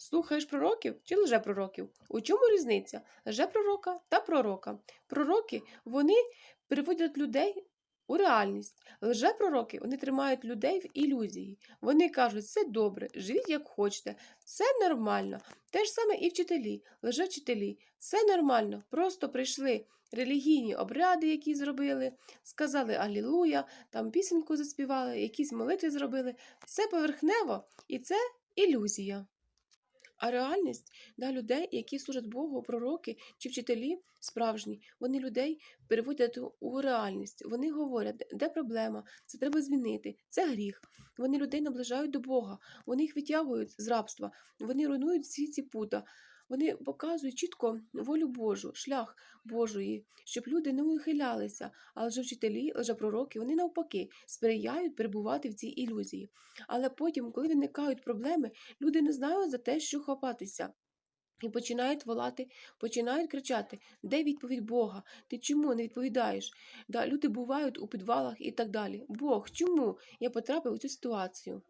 Слухаєш пророків чи лжепророків? У чому різниця? Лжепророка та пророка. Пророки вони переводять людей у реальність. Лжепророки вони тримають людей в ілюзії. Вони кажуть, все добре, живіть як хочете, все нормально. Те ж саме і вчителі, лжевчителі, все нормально. Просто прийшли релігійні обряди, які зробили, сказали Алілуя, там пісеньку заспівали, якісь молитви зробили. Все поверхнево, і це ілюзія. А реальність да, людей, які служать Богу, пророки чи вчителі справжні, вони людей переводять у- реальність. Вони говорять, де проблема, це треба змінити, це гріх. Вони людей наближають до Бога, вони їх витягують з рабства, вони руйнують всі ці пута. Вони показують чітко волю Божу, шлях Божої, щоб люди не ухилялися, а лжевчителі, лжепророки, вони навпаки сприяють перебувати в цій ілюзії. Але потім, коли виникають проблеми, люди не знають за те, що хапатися. І починають волати, починають кричати, де відповідь Бога? Ти чому не відповідаєш? Да, люди бувають у підвалах і так далі. Бог, чому я потрапив у цю ситуацію?